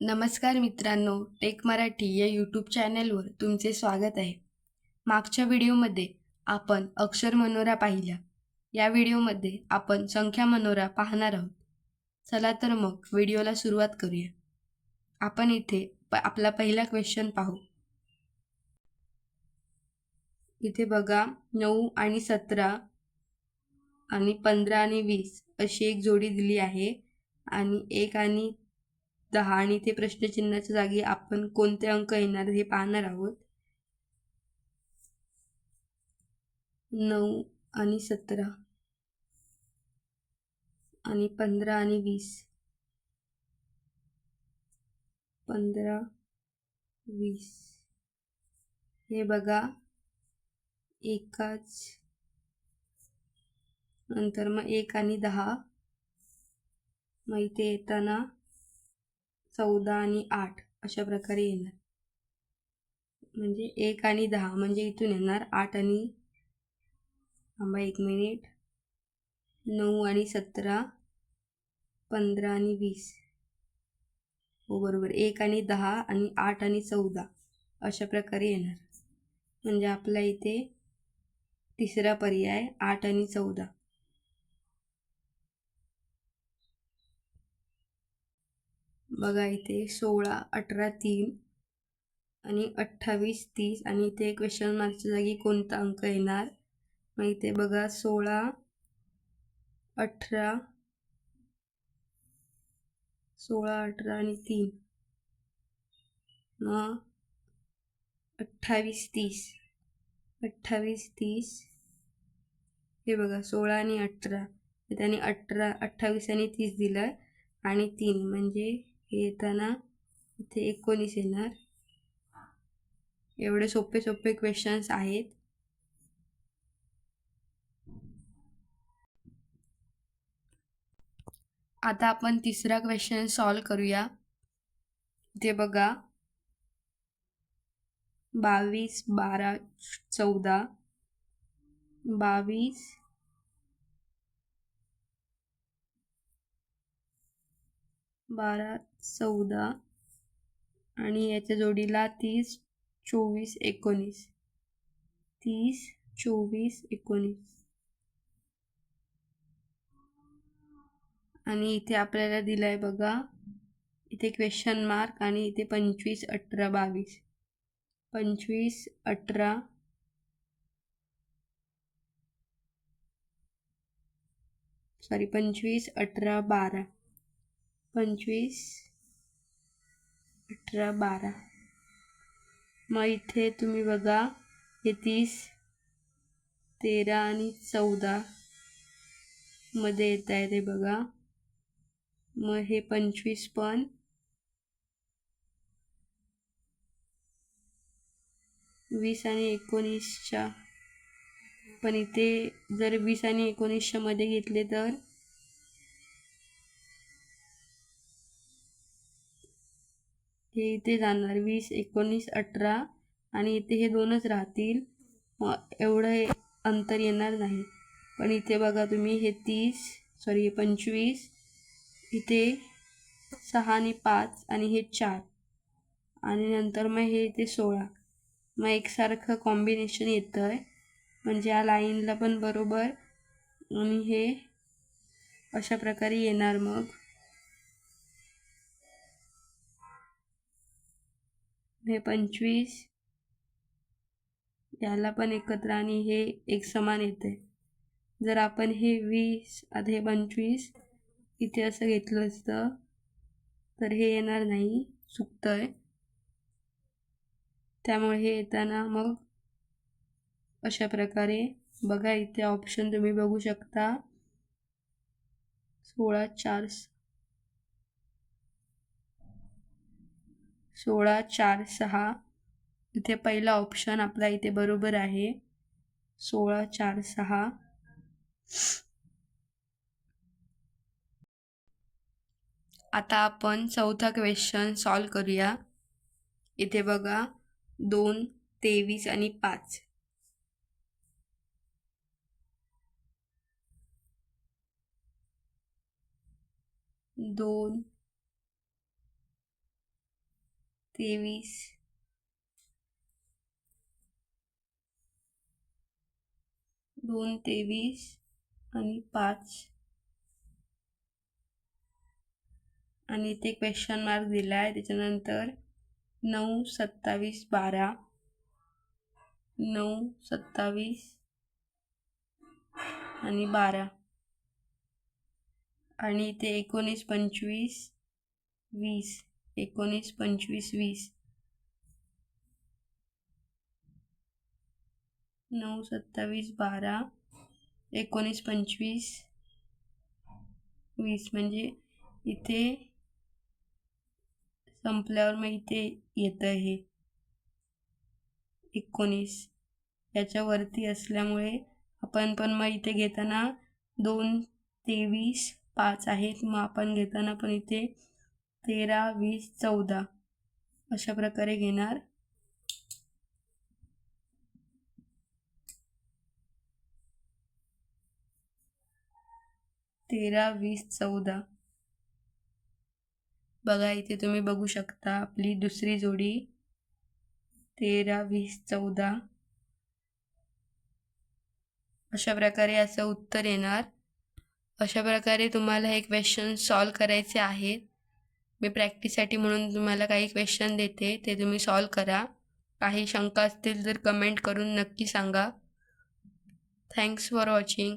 नमस्कार मित्रांनो टेक मराठी या यूट्यूब चॅनलवर तुमचे स्वागत आहे. मागच्या व्हिडिओमध्ये आपण अक्षर मनोरा पाहिल्या. या व्हिडिओमध्ये आपण संख्या मनोरा पाहणार आहोत. चला तर मग व्हिडिओला सुरुवात करूया. आपण इथे प आपला पहिला क्वेश्चन पाहू. इथे बघा नऊ आणि सतरा आणि पंधरा आणि वीस अशी एक जोडी दिली आहे. आणि एक आणि दहा आणि ते प्रश्नचिन्हाच्या जागी आपण कोणते अंक येणार हे पाहणार आहोत. नऊ आणि सतरा आणि पंधरा आणि वीस. पंधरा वीस. हे बघा. एकाच. नंतर मग एक आणि दहा. मग इथे येताना चौदा आणि आठ अशा प्रकारे येणार. म्हणजे एक आणि दहा म्हणजे इथून येणार आठ आणि थांबा एक मिनिट. नऊ आणि सतरा पंधरा आणि वीस. हो बरोबर. एक आणि दहा आणि आठ आणि चौदा अशा प्रकारे येणार. म्हणजे आपल्या इथे तिसरा पर्याय आठ आणि चौदा. बघा इथे सोळा अठरा तीन आणि अठ्ठावीस तीस आणि इथे क्वेश्चन मार्कच्या जागी कोणता अंक येणार? मग इथे बघा सोळा अठरा सोळा अठरा आणि तीन. मग अठ्ठावीस तीस. अठ्ठावीस तीस. हे बघा सोळा आणि अठरा. त्याने अठरा अठ्ठावीस आणि तीस दिलं आणि तीन. म्हणजे येताना इथे एकोणीस येणार. एवढे सोपे सोपे क्वेश्चन्स आहेत. आता आपण तिसरा क्वेश्चन सॉल्व करूया. ते बघा. बावीस बारा चौदा. बावीस. बारा चौदा आणि याच्या जोडीला तीस चोवीस एकोणीस. तीस चोवीस एकोणीस. आणि इथे आपल्याला दिलं आहे बघा इथे क्वेश्चन मार्क आणि इथे पंचवीस अठरा बावीस. पंचवीस अठरा. सॉरी पंचवीस अठरा बारा. पंचवीस अठरा बारा मग इथे तुम्ही बघा हे तीस तेरा आणि चौदा मध्ये येत आहे ते बघा. मग हे पंचवीस पण. वीस आणि एकोणीसच्या. पण इथे जर वीस आणि एकोणीसच्या मध्ये घेतले तर? हे इथे जाणार. वीस एकोणीस अठरा आणि इथे हे दोनच राहतील. मग एवढं हे अंतर येणार नाही. पण इथे बघा तुम्ही हे तीस सॉरी पंचवीस इथे सहा आणि पाच आणि हे चार. आणि नंतर मग हे इथे सोळा. मग एकसारखं कॉम्बिनेशन येतं आहे म्हणजे या लाईनला पण बरोबर आणि हे अशा प्रकारे येणार मग. हे पंचवीस याला पण एकत्र आणि हे एक समान येते जर आपण हे वीस आता हे पंचवीस इथे असं घेतलं असतं तर हे येणार नाही चुकतं आहे त्यामुळे हे येताना मग अशा प्रकारे बघा इथे ऑप्शन तुम्ही बघू शकता. सोळा चार सोळा चार सहा. इथे पहिला ऑप्शन आपला इथे बरोबर आहे. सोळा चार सहा. आता आपण चौथा क्वेश्चन सॉल्व करूया. इथे बघा दोन तेवीस आणि पाच. दोन तेवीस. दोन तेवीस आणि पाच. आणि इथे क्वेश्चन मार्क दिला आहे त्याच्यानंतर नऊ सत्तावीस बारा. नऊ सत्तावीस आणि बारा. आणि इथे एकोणीस पंचवीस वीस. एकोणीस पंचवीस वीस. नऊ सत्तावीस बारा. एकोणीस पंचवीस. वीस. म्हणजे इथे संपल्यावर मग इथे येतं हे. एकोणीस. याच्यावरती असल्यामुळे आपण पण मग इथे घेताना दोन तेवीस पाच आहेत. मग आपण घेताना पण इथे तेरा वीस चौदा. अशा प्रकारे घेणार. तेरा वीस चौदा. बघा इथे तुम्ही बघू शकता आपली दुसरी जोडी. तेरा वीस चौदा. अशा प्रकारे असं उत्तर येणार. अशा प्रकारे तुम्हाला हे क्वेश्चन सॉल्व करायचे आहेत. मी प्रॅक्टिससाठी म्हणून तुम्हाला काही क्वेश्चन देते ते तुम्ही सॉल्व करा. काही शंका असतील तर कमेंट करून नक्की सांगा. Thanks for watching